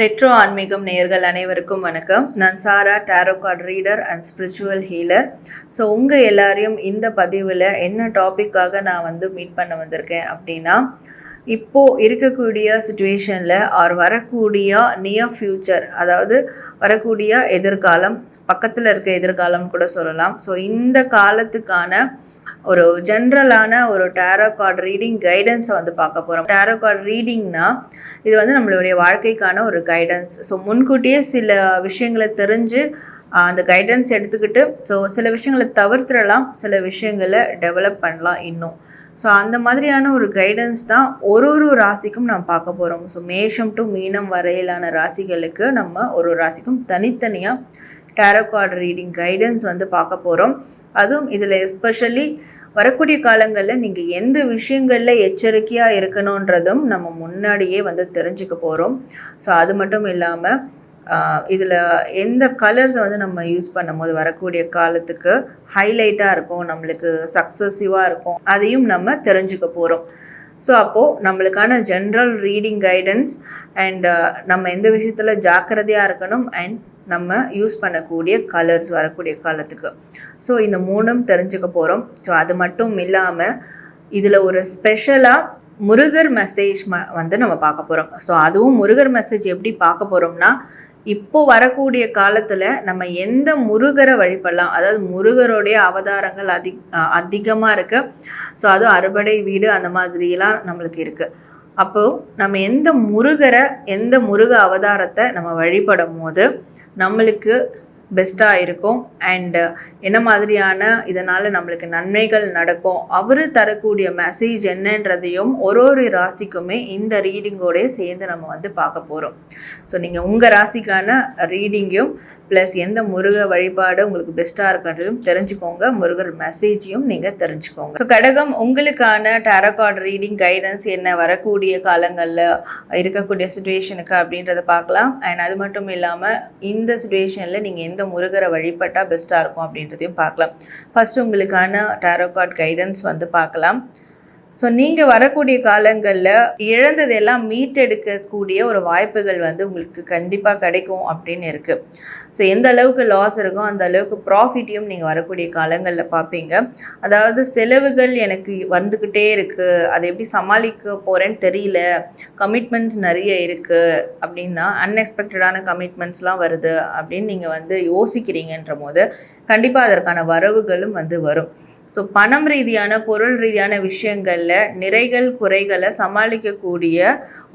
Retro ஆன்மீகம் நேயர்கள் அனைவருக்கும் வணக்கம். நான் Sara tarot card reader and spiritual healer. So உங்கள் எல்லாரையும் இந்த பதிவில் என்ன டாப்பிக்காக நான் வந்து மீட் பண்ண வந்திருக்கேன் அப்படின்னா இப்போது இருக்கக்கூடிய சுச்சுவேஷனில் ஆர் வரக்கூடிய நியர் ஃப்யூச்சர் அதாவது வரக்கூடிய எதிர்காலம் பக்கத்தில் இருக்க எதிர்காலம் கூட சொல்லலாம். ஸோ இந்த காலத்துக்கான ஒரு ஜென்ரலான ஒரு டேரோ கார்டு ரீடிங் கைடன்ஸை வந்து பார்க்க போகிறோம் டேரோ கார்டு ரீடிங்னா இது வந்து நம்மளுடைய வாழ்க்கைக்கான ஒரு கைடன்ஸ் ஸோ முன்கூட்டியே சில விஷயங்களை தெரிஞ்சு அந்த கைடன்ஸ் எடுத்துக்கிட்டு ஸோ சில விஷயங்களை தவிர்த்துடலாம் சில விஷயங்களை டெவலப் பண்ணலாம் இன்னும். ஸோ அந்த மாதிரியான ஒரு கைடன்ஸ் தான் ஒரு ஒரு ராசிக்கும் நம்ம பார்க்க போகிறோம் ஸோ மேஷம் டு மீனம் வரையிலான ராசிகளுக்கு நம்ம ஒரு ஒரு ராசிக்கும் தனித்தனியாக டேரோ கார்டு ரீடிங் கைடன்ஸ் வந்து பார்க்க போகிறோம் அதுவும் இதில் எஸ்பெஷலி வரக்கூடிய காலங்களில் நீங்கள் எந்த விஷயங்களில் எச்சரிக்கையாக இருக்கணுன்றதும் நம்ம முன்னாடியே வந்து தெரிஞ்சுக்க போகிறோம் ஸோ அது மட்டும் இல்லாமல் இதில் எந்த கலர்ஸை வந்து நம்ம யூஸ் பண்ணும்போது வரக்கூடிய காலத்துக்கு ஹைலைட்டாக இருக்கும் நம்மளுக்கு சக்ஸஸிவாக இருக்கும் அதையும் நம்ம தெரிஞ்சுக்க போகிறோம் ஸோ அப்போது நம்மளுக்கான ஜென்ரல் ரீடிங் கைடன்ஸ் அண்ட் நம்ம எந்த விஷயத்தில் ஜாக்கிரதையாக இருக்கணும் அண்ட் நம்ம யூஸ் பண்ணக்கூடிய கலர்ஸ் வரக்கூடிய காலத்துக்கு. ஸோ இந்த மூணும் தெரிஞ்சுக்க போகிறோம் ஸோ அது மட்டும் இல்லாமல் இதில் ஒரு ஸ்பெஷலாக முருகர் மெசேஜ் ம வந்து நம்ம பார்க்க போகிறோம் ஸோ அதுவும் முருகர் மெசேஜ் எப்படி பார்க்க போகிறோம்னா இப்போ வரக்கூடிய காலத்தில் நம்ம எந்த முருகரை வழிபடலாம்? அதாவது முருகருடைய அவதாரங்கள் அதி அதிகமாக இருக்கு. ஸோ அதுவும் அறுபடை வீடு அந்த மாதிரிலாம் நம்மளுக்கு இருக்குது அப்போது நம்ம எந்த முருகரை எந்த முருக அவதாரத்தை நம்ம வழிபடும் போது நம்மளுக்கு பெஸ்ட்டாக இருக்கும். அண்டு uh, என்ன மாதிரியான இதனால் நம்மளுக்கு நன்மைகள் நடக்கும்? அவர் தரக்கூடிய மெசேஜ் என்னன்றதையும் ஒரு ஒரு ராசிக்குமே இந்த ரீடிங்கோடய சேர்ந்து நம்ம வந்து பார்க்க போகிறோம் ஸோ நீங்கள் உங்கள் ராசிக்கான ரீடிங்கும் ப்ளஸ் எந்த முருக வழிபாடு உங்களுக்கு பெஸ்ட்டாக இருக்கிறதையும் தெரிஞ்சுக்கோங்க. முருகர் மெசேஜையும் நீங்கள் தெரிஞ்சுக்கோங்க. ஸோ கடகம் உங்களுக்கான டேரகார்டு ரீடிங் கைடன்ஸ் என்ன? வரக்கூடிய காலங்களில் இருக்கக்கூடிய சுச்சுவேஷனுக்கு அப்படின்றத பார்க்கலாம். அண்ட் அது மட்டும் இல்லாமல் இந்த சுச்சுவேஷனில் நீங்கள் எந்த முருகரை வழிபட்டால் பெஸ்ட்டாக இருக்கும் அப்படின்றதையும் பார்க்கலாம். ஃபர்ஸ்ட் உங்களுக்கான டேரோ கைடன்ஸ் வந்து பார்க்கலாம். ஸோ நீங்கள் வரக்கூடிய காலங்களில் இழந்ததெல்லாம் மீட்டெடுக்கக்கூடிய ஒரு வாய்ப்புகள் வந்து உங்களுக்கு கண்டிப்பாக கிடைக்கும் அப்படின்னு இருக்குது ஸோ எந்த அளவுக்கு லாஸ் இருக்கோ அந்த அளவுக்கு ப்ராஃபிட்டையும் நீங்கள் வரக்கூடிய காலங்களில் பார்ப்பீங்க அதாவது செலவுகள் எனக்கு வந்துக்கிட்டே இருக்குது அதை எப்படி சமாளிக்க போகிறேன்னு தெரியல. கமிட்மெண்ட்ஸ் நிறைய இருக்குது அப்படின்னா அன்எக்ஸ்பெக்டடான கமிட்மெண்ட்ஸ்லாம் வருது அப்படின்னு நீங்கள் வந்து யோசிக்கிறீங்கன்ற போது கண்டிப்பாக அதற்கான வரவுகளும் வந்து வரும். ஸோ பணம் ரீதியான பொருள் ரீதியான விஷயங்களில் நிறைகள் குறைகளை சமாளிக்கக்கூடிய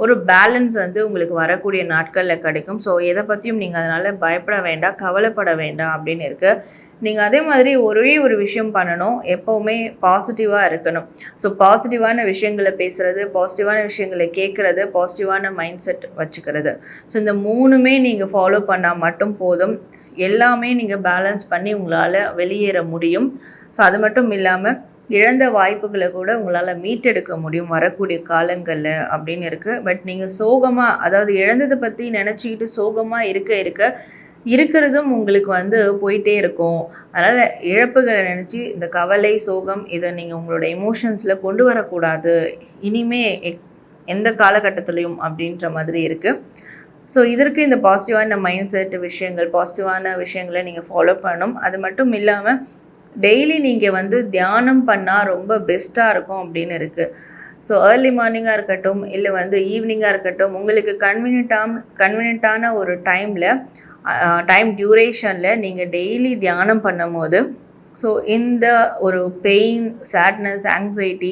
ஒரு பேலன்ஸ் வந்து உங்களுக்கு வரக்கூடிய நாட்களில் கிடைக்கும். ஸோ எதை பற்றியும் நீங்கள் அதனால் பயப்பட வேண்டாம் கவலைப்பட வேண்டாம் அப்படின்னு இருக்குது நீங்கள் அதே மாதிரி ஒரே ஒரு விஷயம் பண்ணணும் எப்போவுமே பாசிட்டிவாக இருக்கணும். ஸோ பாசிட்டிவான விஷயங்களை பேசுகிறது பாசிட்டிவான விஷயங்களை கேட்குறது பாசிட்டிவான மைண்ட் செட் வச்சுக்கிறது. ஸோ இந்த மூணுமே நீங்கள் ஃபாலோ பண்ணால் மட்டும் போதும். எல்லாமே நீங்கள் பேலன்ஸ் பண்ணி உங்களால் வெளியேற முடியும். ஸோ அது மட்டும் இல்லாமல் இழந்த வாய்ப்புகளை கூட உங்களால் மீட்டெடுக்க முடியும். வரக்கூடிய காலங்களில் அப்படின்னு இருக்குது பட் நீங்கள் சோகமாக அதாவது இழந்ததை பற்றி நினச்சிக்கிட்டு சோகமாக இருக்க இருக்க இருக்கிறதும் உங்களுக்கு வந்து போயிட்டே இருக்கும். அதனால் இழப்புகளை நினச்சி இந்த கவலை சோகம் இதை நீங்கள் உங்களோட எமோஷன்ஸில் கொண்டு வரக்கூடாது. இனிமே எக்- எந்த காலகட்டத்துலேயும் அப்படின்ற மாதிரி இருக்குது ஸோ இதற்கு இந்த பாசிட்டிவான மைண்ட் செட் விஷயங்கள் பாசிட்டிவான விஷயங்களை நீங்கள் ஃபாலோ பண்ணணும். அது மட்டும் இல்லாமல் டெய்லி நீங்கள் வந்து தியானம் பண்ணால் ரொம்ப பெஸ்ட்டாக இருக்கும் அப்படின்னு இருக்குது ஸோ ஏர்லி மார்னிங்காக இருக்கட்டும் இல்லை வந்து ஈவினிங்காக இருக்கட்டும் உங்களுக்கு கன்வீனியன்டாம் கன்வீனியன்ட்டான ஒரு டைமில் டைம் டியூரேஷனில் நீங்கள் டெய்லி தியானம் பண்ணும்போது ஸோ இந்த ஒரு பெயின் சேட்னஸ் ஆங்ஸைட்டி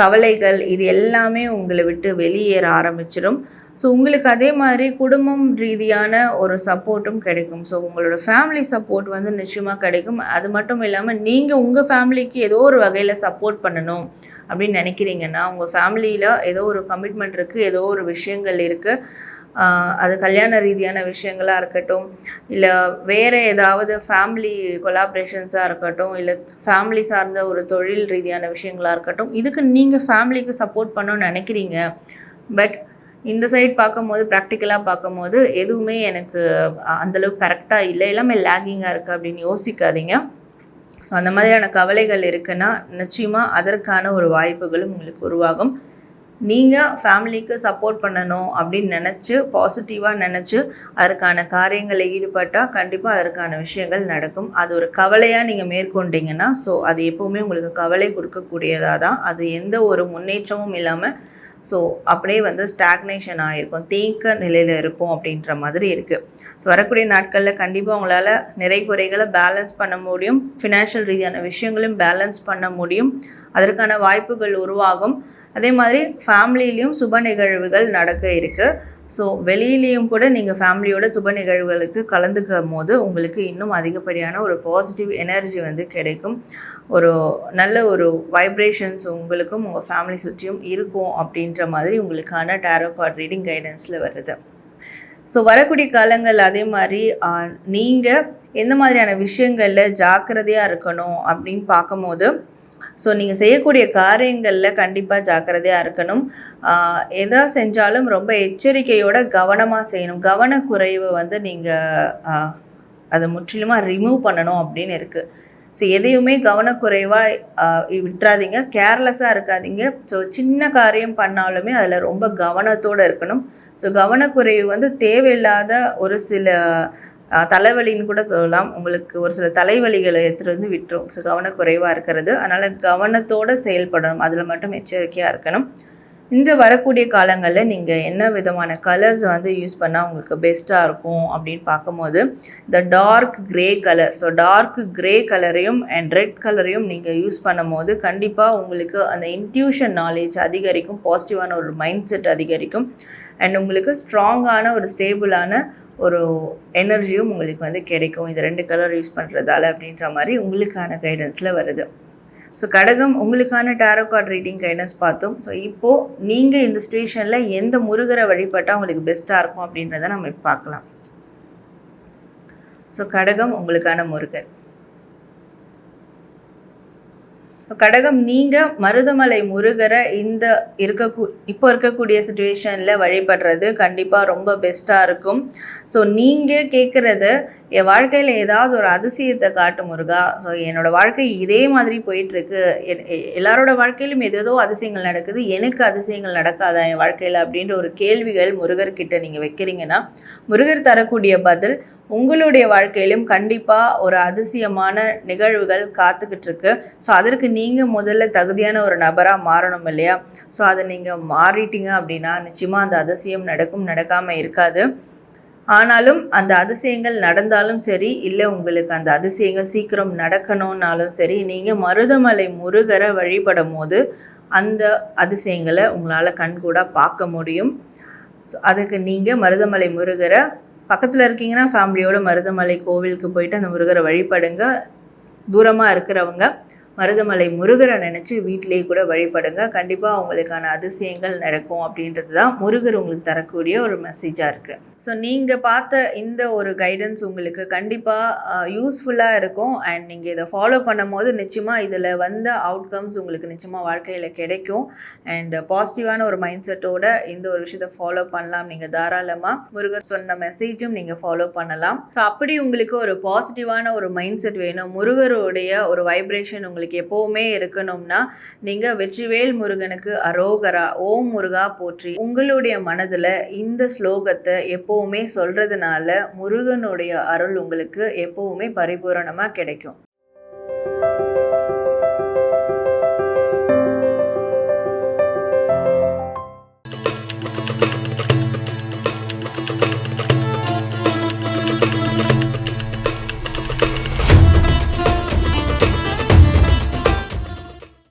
கவலைகள் இது எல்லாமே உங்களை விட்டு வெளியேற ஆரம்பிச்சிடும். ஸோ உங்களுக்கு அதே மாதிரி குடும்பம் ரீதியான ஒரு சப்போர்ட்டும் கிடைக்கும். ஸோ உங்களோட ஃபேமிலி சப்போர்ட் வந்து நிச்சயமாக கிடைக்கும். அது மட்டும் இல்லாமல் நீங்கள் உங்கள் ஃபேமிலிக்கு ஏதோ ஒரு வகையில் சப்போர்ட் பண்ணணும் அப்படின்னு நினைக்கிறீங்கன்னா உங்கள் ஃபேமிலியில் ஏதோ ஒரு கமிட்மெண்ட் இருக்குது ஏதோ ஒரு விஷயங்கள் இருக்குது அது கல்யாண ரீதியான விஷயங்களாக இருக்கட்டும் இல்லை வேறு ஏதாவது ஃபேமிலி கொலாப்ரேஷன்ஸாக இருக்கட்டும் இல்லை ஃபேமிலி சார்ந்த ஒரு தொழில் ரீதியான விஷயங்களாக இருக்கட்டும் இதுக்கு நீங்கள் ஃபேமிலிக்கு சப்போர்ட் பண்ணணும்னு நினைக்கிறீங்க. பட் இந்த சைட் பார்க்கும்போது ப்ராக்டிக்கலாக பார்க்கும்போது எதுவுமே எனக்கு அந்தளவுக்கு கரெக்டாக இல்லை. எல்லாமே லேகிங்காக இருக்குது அப்படின்னு யோசிக்காதீங்க. ஸோ அந்த மாதிரியான கவலைகள் இருக்குன்னா நிச்சயமாக அதற்கான ஒரு வாய்ப்புகளும் உங்களுக்கு உருவாகும். நீங்கள் ஃபேமிலிக்கு சப்போர்ட் பண்ணணும் அப்படின்னு நினச்சி பாசிட்டிவாக நினச்சி அதற்கான காரியங்களை ஈடுபட்டால் கண்டிப்பாக அதற்கான விஷயங்கள் நடக்கும். அது ஒரு கவலையாக நீங்கள் மேற்கொண்டீங்கன்னா ஸோ அது எப்போவுமே உங்களுக்கு கவலை கொடுக்கக்கூடியதாக தான் அது எந்த ஒரு முன்னேற்றமும் இல்லாமல் ஸோ அப்படியே வந்து ஸ்டாக்னேஷன் ஆகிருக்கும் தேக்க நிலையில் இருக்கும் அப்படின்ற மாதிரி இருக்குது ஸோ வரக்கூடிய நாட்களில் கண்டிப்பாக உங்களால் நிறை குறைகளை பேலன்ஸ் பண்ண முடியும். ஃபினான்ஷியல் ரீதியான விஷயங்களையும் பேலன்ஸ் பண்ண முடியும். அதற்கான வாய்ப்புகள் உருவாகும். அதே மாதிரி ஃபேமிலியிலையும் சுப நிகழ்வுகள் நடக்க இருக்குது ஸோ வெளியிலேயும் கூட நீங்கள் ஃபேமிலியோட சுப நிகழ்வுகளுக்கு கலந்துக்கும் போது உங்களுக்கு இன்னும் அதிகப்படியான ஒரு பாசிட்டிவ் எனர்ஜி வந்து கிடைக்கும். ஒரு நல்ல ஒரு வைப்ரேஷன்ஸ் உங்களுக்கும் உங்கள் ஃபேமிலி சுற்றியும் இருக்கும் அப்படின்ற மாதிரி உங்களுக்கான டேரோ கார்ட் ரீடிங் கைடன்ஸில் வருது. ஸோ வரக்கூடிய காலங்கள் அதே மாதிரி நீங்கள் எந்த மாதிரியான விஷயங்களில் ஜாக்கிரதையாக இருக்கணும் அப்படின்னு பார்க்கும்போது ஸோ நீங்கள் செய்யக்கூடிய காரியங்களில் கண்டிப்பாக ஜாக்கிரதையாக இருக்கணும். எதா செஞ்சாலும் ரொம்ப எச்சரிக்கையோட கவனமாக செய்யணும். கவனக்குறைவு வந்து நீங்கள் அதை முற்றிலுமாக ரிமூவ் பண்ணணும் அப்படின்னு இருக்குது ஸோ எதையுமே கவனக்குறைவாக விட்டுறாதீங்க. கேர்லெஸ்ஸாக இருக்காதீங்க. ஸோ சின்ன காரியம் பண்ணாலுமே அதில் ரொம்ப கவனத்தோடு இருக்கணும். ஸோ கவனக்குறைவு வந்து தேவையில்லாத ஒரு சில தலைவலின்னு கூட சொல்லலாம். உங்களுக்கு ஒரு சில தலைவலிகளை எடுத்துகிட்டு வந்து விட்டுரும். ஸோ கவனக்குறைவாக இருக்கிறது. அதனால் கவனத்தோடு செயல்படணும். அதில் மட்டும் எச்சரிக்கையாக இருக்கணும். இந்த வரக்கூடிய காலங்களில் நீங்கள் என்ன விதமான கலர்ஸ் வந்து யூஸ் பண்ணால் உங்களுக்கு பெஸ்ட்டாக இருக்கும் அப்படின்னு பார்க்கும்போது இந்த dark grey colour so dark grey கலரையும் and red கலரையும் நீங்கள் யூஸ் பண்ணும்போது கண்டிப்பாக உங்களுக்கு அந்த இன்ட்யூஷன் நாலேஜ் அதிகரிக்கும். பாசிட்டிவான ஒரு மைண்ட் செட் அதிகரிக்கும். அண்ட் உங்களுக்கு ஸ்ட்ராங்கான ஒரு ஸ்டேபிளான ஒரு எனர்ஜியும் உங்களுக்கு வந்து கிடைக்கும். இது ரெண்டு கலர் யூஸ் பண்ணுறதால அப்படின்ற மாதிரி உங்களுக்கான கைடன்ஸில் வருது. ஸோ கடகம் உங்களுக்கான டேரோ கார்ட் ரீடிங் கைடன்ஸ் பார்த்தோம். ஸோ இப்போது நீங்கள் இந்த சுச்சுவேஷனில் எந்த முருகரை வழிபட்டால் உங்களுக்கு பெஸ்ட்டாக இருக்கும் அப்படின்றத நம்ம பார்க்கலாம். ஸோ கடகம் உங்களுக்கான முருகர். கடகம் நீங்கள் மருதமலை முருகரை இந்த இருக்கக்கூ இப்போ இருக்கக்கூடிய சுச்சுவேஷனில் வழிபடுறது கண்டிப்பாக ரொம்ப பெஸ்ட்டாக இருக்கும். ஸோ நீங்கள் கேட்குறது என் வாழ்க்கையில் ஏதாவது ஒரு அதிசயத்தை காட்டு முருகா. ஸோ என்னோடய வாழ்க்கை இதே மாதிரி போயிட்டுருக்கு. எல்லாரோட வாழ்க்கையிலும் ஏதேதோ அதிசயங்கள் நடக்குது. எனக்கு அதிசயங்கள் நடக்காதா என் வாழ்க்கையில்? அப்படின்ற ஒரு கேள்விகள் முருகர்கிட்ட நீங்கள் வைக்கிறீங்கன்னா முருகர் தரக்கூடிய பதில் உங்களுடைய வாழ்க்கையிலும் கண்டிப்பாக ஒரு அதிசயமான நிகழ்வுகள் காத்துக்கிட்டு இருக்கு. ஸோ அதற்கு நீங்கள் முதல்ல தகுதியான ஒரு நபராக மாறணும் இல்லையா? ஸோ அதை நீங்கள் மாறிட்டீங்க அப்படின்னா நிச்சயமாக அந்த அதிசயம் நடக்கும் நடக்காமல் இருக்காது. ஆனாலும் அந்த அதிசயங்கள் நடந்தாலும் சரி இல்லை உங்களுக்கு அந்த அதிசயங்கள் சீக்கிரம் நடக்கணும்னாலும் சரி நீங்கள் மருதமலை முருகரை வழிபடும் போது அந்த அதிசயங்களை உங்களால் கண்கூடாக பார்க்க முடியும். ஸோ அதுக்கு நீங்கள் மருதமலை முருகரை பக்கத்தில் இருக்கீங்கன்னா ஃபேமிலியோட மருதமலை கோவிலுக்கு போயிட்டு அந்த முருகரை வழிபடுங்க. தூரமாக இருக்கிறவங்க. மருதமலை முருகரை நினச்சி வீட்டிலேயே கூட வழிபடுங்க. கண்டிப்பாக அவங்களுக்கான அதிசயங்கள் நடக்கும் அப்படின்றது தான் முருகர் உங்களுக்கு தரக்கூடிய ஒரு மெசேஜாக இருக்குது ஸோ நீங்கள் பார்த்த இந்த ஒரு கைடன்ஸ் உங்களுக்கு கண்டிப்பாக யூஸ்ஃபுல்லாக இருக்கும். அண்ட் நீங்கள் இதை ஃபாலோ பண்ணும் போது நிச்சயமாக இதில் வந்த அவுட்கம்ஸ் உங்களுக்கு நிச்சயமாக வாழ்க்கையில் கிடைக்கும். அண்ட் பாசிட்டிவான ஒரு மைண்ட் செட்டோட இந்த ஒரு விஷயத்தை ஃபாலோ பண்ணலாம். நீங்கள் தாராளமாக முருகர் சொன்ன மெசேஜும் நீங்கள் ஃபாலோ பண்ணலாம். ஸோ அப்படி உங்களுக்கு ஒரு பாசிட்டிவான ஒரு மைண்ட் செட் வேணும். முருகருடைய ஒரு வைப்ரேஷன் உங்களுக்கு உங்களுக்கு எப்போவுமே இருக்கணும்னா நீங்கள் வெற்றிவேல் முருகனுக்கு அரோகரா ஓம் முருகா போற்றி. உங்களுடைய மனதில் இந்த ஸ்லோகத்தை எப்போவுமே சொல்கிறதுனால முருகனுடைய அருள் உங்களுக்கு எப்போவுமே பரிபூரணமாக கிடைக்கும்.